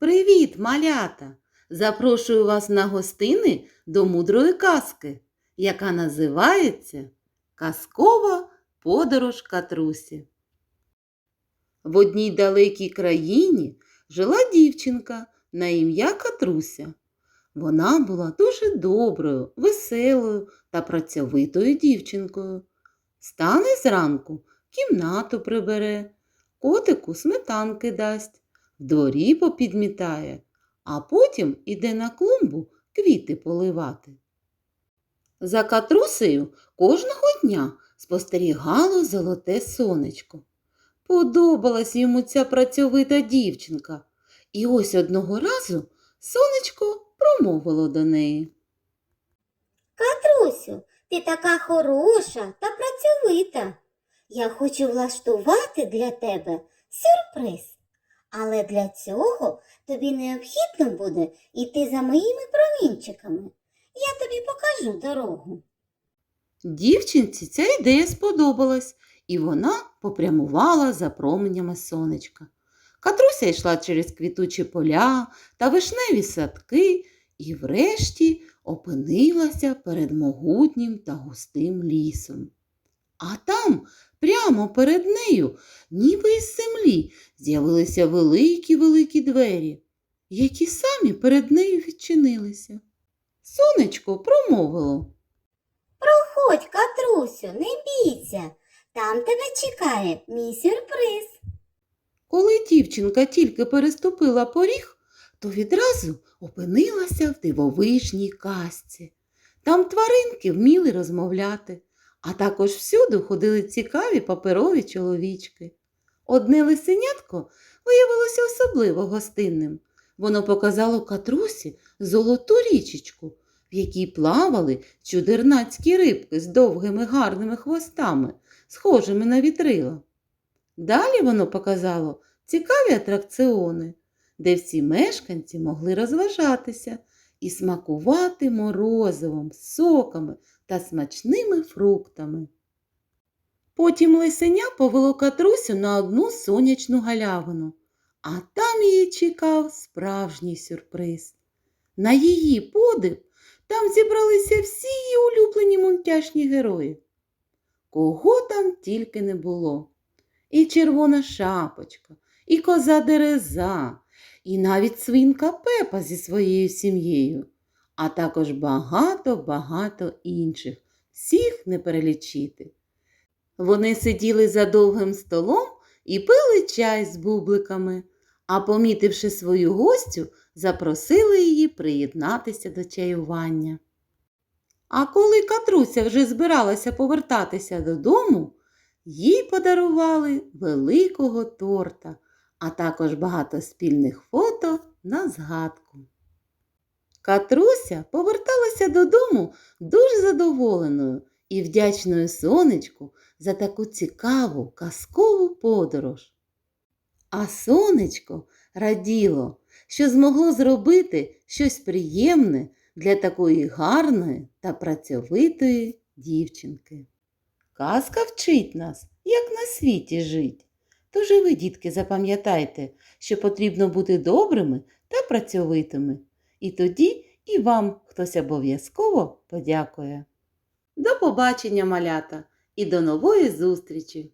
Привіт, малята! Запрошую вас на гостини до мудрої казки, яка називається Казкова подорож Катрусі. В одній далекій країні жила дівчинка на ім'я Катруся. Вона була дуже доброю, веселою та працьовитою дівчинкою. Стане зранку, кімнату прибере, котику сметанки дасть, дворі попідмітає, а потім іде на клумбу квіти поливати. За катрусею кожного дня спостерігало золоте сонечко. Подобалась йому ця працьовита дівчинка, і ось одного разу сонечко промовило до неї. Катрусю, ти така хороша та працьовита. Я хочу влаштувати для тебе сюрприз. Але для цього тобі необхідно буде йти за моїми промінчиками. Я тобі покажу дорогу. Дівчинці ця ідея сподобалась, і вона попрямувала за променями сонечка. Катруся йшла через квітучі поля та вишневі садки і врешті опинилася перед могутнім та густим лісом. А там, прямо перед нею, ніби із землі, з'явилися великі-великі двері, які самі перед нею відчинилися. Сонечко промовило. Проходь, Катрусю, не бійся. Там тебе чекає мій сюрприз. Коли дівчинка тільки переступила поріг, то відразу опинилася в дивовижній казці. Там тваринки вміли розмовляти, а також всюди ходили цікаві паперові чоловічки. Одне лисенятко виявилося особливо гостинним. Воно показало катрусі золоту річечку, в якій плавали чудернацькі рибки з довгими гарними хвостами, схожими на вітрила. Далі воно показало цікаві атракціони, де всі мешканці могли розважатися і смакувати морозивом, соками та смачними фруктами. Потім лисеня повело катрусю на одну сонячну галявину, а там її чекав справжній сюрприз. На її подив там зібралися всі її улюблені мультяшні герої. Кого там тільки не було. І червона шапочка, і коза дереза, і навіть свинка Пепа зі своєю сім'єю, а також багато-багато інших, всіх не перелічити. Вони сиділи за довгим столом і пили чай з бубликами, а, помітивши свою гостю, запросили її приєднатися до чаювання. А коли Катруся вже збиралася повертатися додому, їй подарували великого торта, а також багато спільних фото на згадку. Катруся поверталася додому дуже задоволеною і вдячною сонечку за таку цікаву казкову подорож. А сонечко раділо, що змогло зробити щось приємне для такої гарної та працьовитої дівчинки. Казка вчить нас, як на світі жить. Тож ви, дітки, запам'ятайте, що потрібно бути добрими та працьовитими. І тоді і вам хтось обов'язково подякує. До побачення, малята, і до нової зустрічі!